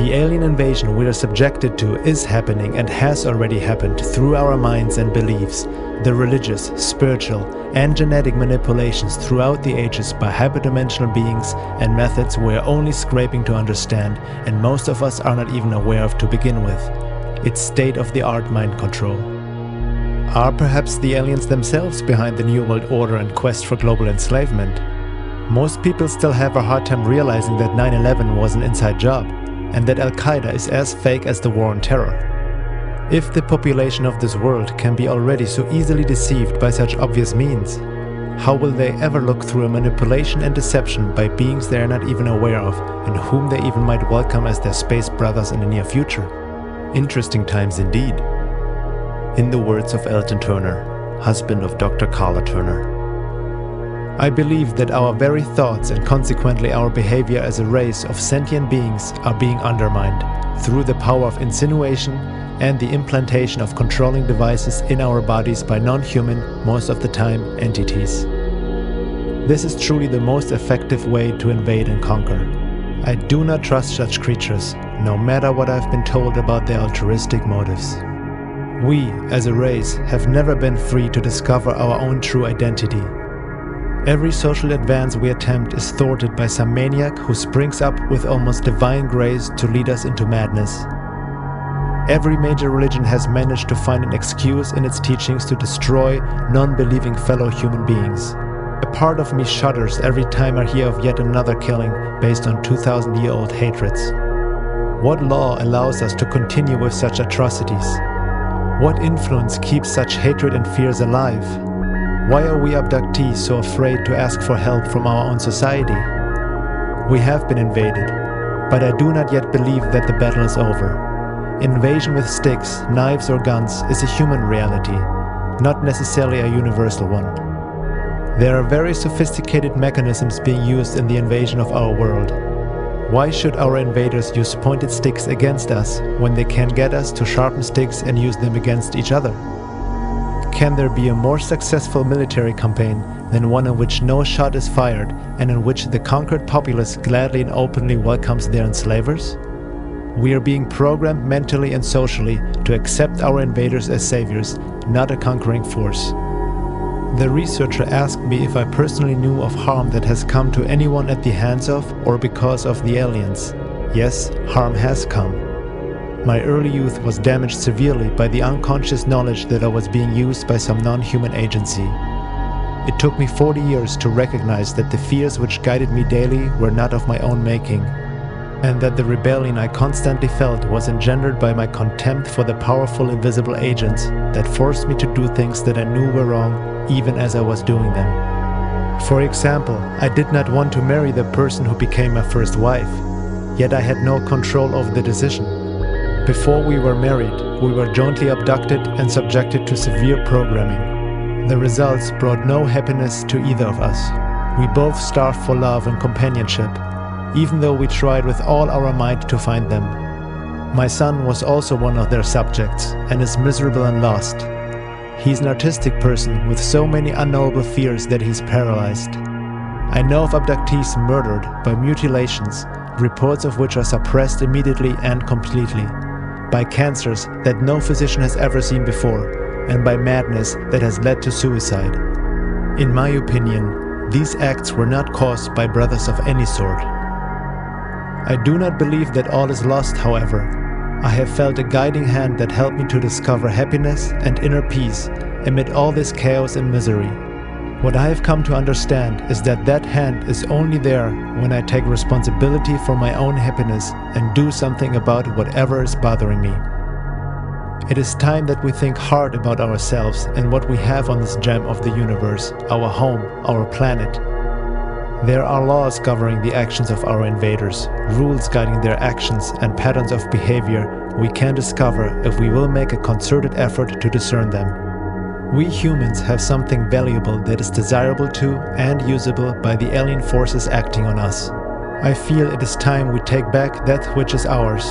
The alien invasion we are subjected to is happening and has already happened through our minds and beliefs, the religious, spiritual, and genetic manipulations throughout the ages by hyperdimensional beings and methods we are only scraping to understand and most of us are not even aware of to begin with. It's state of the art mind control. Are perhaps the aliens themselves behind the New World Order and quest for global enslavement? Most people still have a hard time realizing that 9 11 was an inside job and that Al Qaeda is as fake as the war on terror. If the population of this world can be already so easily deceived by such obvious means, how will they ever look through a manipulation and deception by beings they are not even aware of and whom they even might welcome as their space brothers in the near future? Interesting times indeed. In the words of Elton Turner, husband of Dr. Carla Turner. I believe that our very thoughts and consequently our behavior as a race of sentient beings are being undermined through the power of insinuation and the implantation of controlling devices in our bodies by non human, most of the time, entities. This is truly the most effective way to invade and conquer. I do not trust such creatures, no matter what I've been told about their altruistic motives. We, as a race, have never been free to discover our own true identity. Every social advance we attempt is thwarted by some maniac who springs up with almost divine grace to lead us into madness. Every major religion has managed to find an excuse in its teachings to destroy non believing fellow human beings. A part of me shudders every time I hear of yet another killing based on 2,000 year old hatreds. What law allows us to continue with such atrocities? What influence keeps such hatred and fears alive? Why are we abductees so afraid to ask for help from our own society? We have been invaded, but I do not yet believe that the battle is over. Invasion with sticks, knives, or guns is a human reality, not necessarily a universal one. There are very sophisticated mechanisms being used in the invasion of our world. Why should our invaders use pointed sticks against us when they can get us to sharpen sticks and use them against each other? Can there be a more successful military campaign than one in which no shot is fired and in which the conquered populace gladly and openly welcomes their enslavers? We are being programmed mentally and socially to accept our invaders as saviors, not a conquering force. The researcher asked me if I personally knew of harm that has come to anyone at the hands of or because of the aliens. Yes, harm has come. My early youth was damaged severely by the unconscious knowledge that I was being used by some non human agency. It took me 40 years to recognize that the fears which guided me daily were not of my own making, and that the rebellion I constantly felt was engendered by my contempt for the powerful invisible agents that forced me to do things that I knew were wrong even as I was doing them. For example, I did not want to marry the person who became my first wife, yet I had no control over the decision. Before we were married, we were jointly abducted and subjected to severe programming. The results brought no happiness to either of us. We both starved for love and companionship, even though we tried with all our might to find them. My son was also one of their subjects and is miserable and lost. He's an artistic person with so many unknowable fears that he's paralyzed. I know of abductees murdered by mutilations, reports of which are suppressed immediately and completely, by cancers that no physician has ever seen before, and by madness that has led to suicide. In my opinion, these acts were not caused by brothers of any sort. I do not believe that all is lost, however. I have felt a guiding hand that helped me to discover happiness and inner peace amid all this chaos and misery. What I have come to understand is that that hand is only there when I take responsibility for my own happiness and do something about whatever is bothering me. It is time that we think hard about ourselves and what we have on this gem of the universe, our home, our planet, there are laws governing the actions of our invaders, rules guiding their actions, and patterns of behavior we can discover if we will make a concerted effort to discern them. We humans have something valuable that is desirable to and usable by the alien forces acting on us. I feel it is time we take back that which is ours,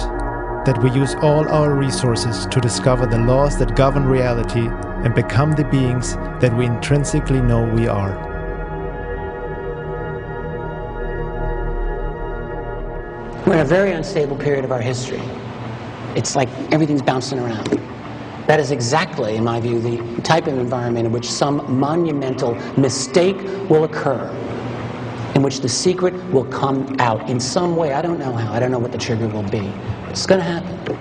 that we use all our resources to discover the laws that govern reality and become the beings that we intrinsically know we are. We're in a very unstable period of our history. It's like everything's bouncing around. That is exactly, in my view, the type of environment in which some monumental mistake will occur, in which the secret will come out in some way. I don't know how. I don't know what the trigger will be. It's going to happen.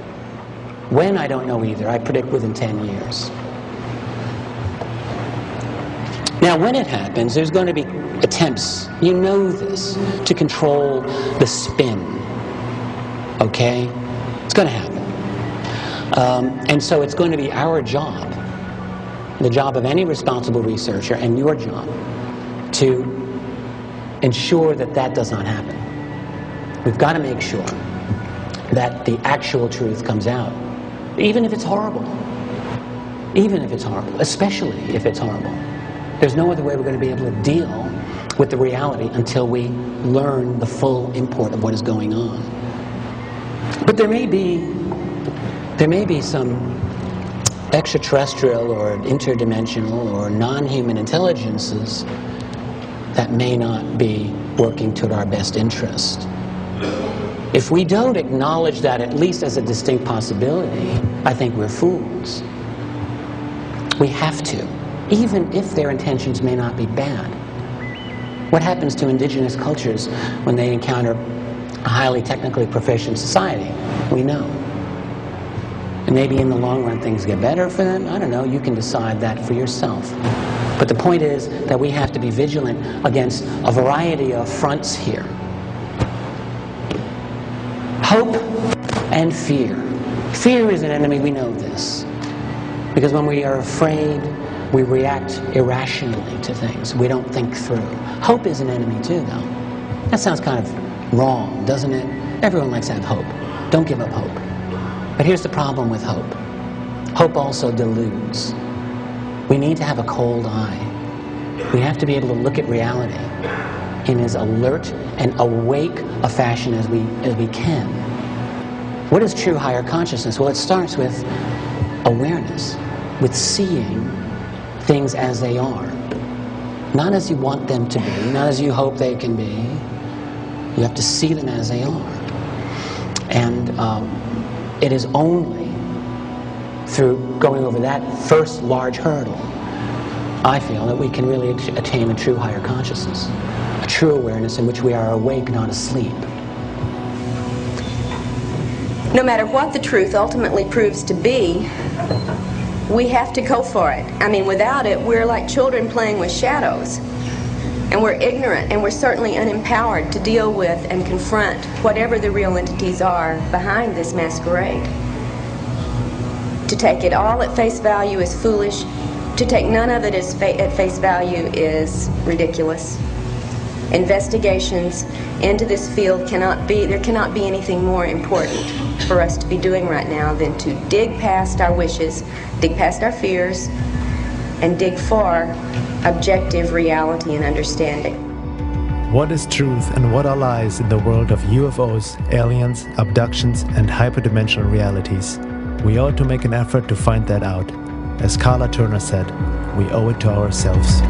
When, I don't know either. I predict within 10 years. Now, when it happens, there's going to be attempts, you know this, to control the spin. Okay? It's going to happen. Um, and so it's going to be our job, the job of any responsible researcher, and your job, to ensure that that does not happen. We've got to make sure that the actual truth comes out, even if it's horrible. Even if it's horrible, especially if it's horrible. There's no other way we're going to be able to deal with the reality until we learn the full import of what is going on. But there may be, there may be some extraterrestrial or interdimensional or non-human intelligences that may not be working toward our best interest. If we don't acknowledge that at least as a distinct possibility, I think we're fools. We have to even if their intentions may not be bad. What happens to indigenous cultures when they encounter a highly technically proficient society? We know. And maybe in the long run things get better for them. I don't know. You can decide that for yourself. But the point is that we have to be vigilant against a variety of fronts here. Hope and fear. Fear is an enemy, we know this. Because when we are afraid, we react irrationally to things. We don't think through. Hope is an enemy too, though. That sounds kind of wrong, doesn't it? Everyone likes to have hope. Don't give up hope. But here's the problem with hope. Hope also deludes. We need to have a cold eye. We have to be able to look at reality in as alert and awake a fashion as we, as we can. What is true higher consciousness? Well, it starts with awareness, with seeing things as they are. Not as you want them to be, not as you hope they can be. You have to see them as they are. And um, it is only through going over that first large hurdle, I feel, that we can really attain a true higher consciousness, a true awareness in which we are awake, not asleep. No matter what the truth ultimately proves to be, we have to go for it. I mean, without it, we're like children playing with shadows. And we're ignorant and we're certainly unempowered to deal with and confront whatever the real entities are behind this masquerade. To take it all at face value is foolish. To take none of it at face value is ridiculous. Investigations into this field cannot be, there cannot be anything more important for us to be doing right now than to dig past our wishes, dig past our fears, and dig for objective reality and understanding. What is truth and what are lies in the world of UFOs, aliens, abductions, and hyperdimensional realities? We ought to make an effort to find that out. As Carla Turner said, we owe it to ourselves.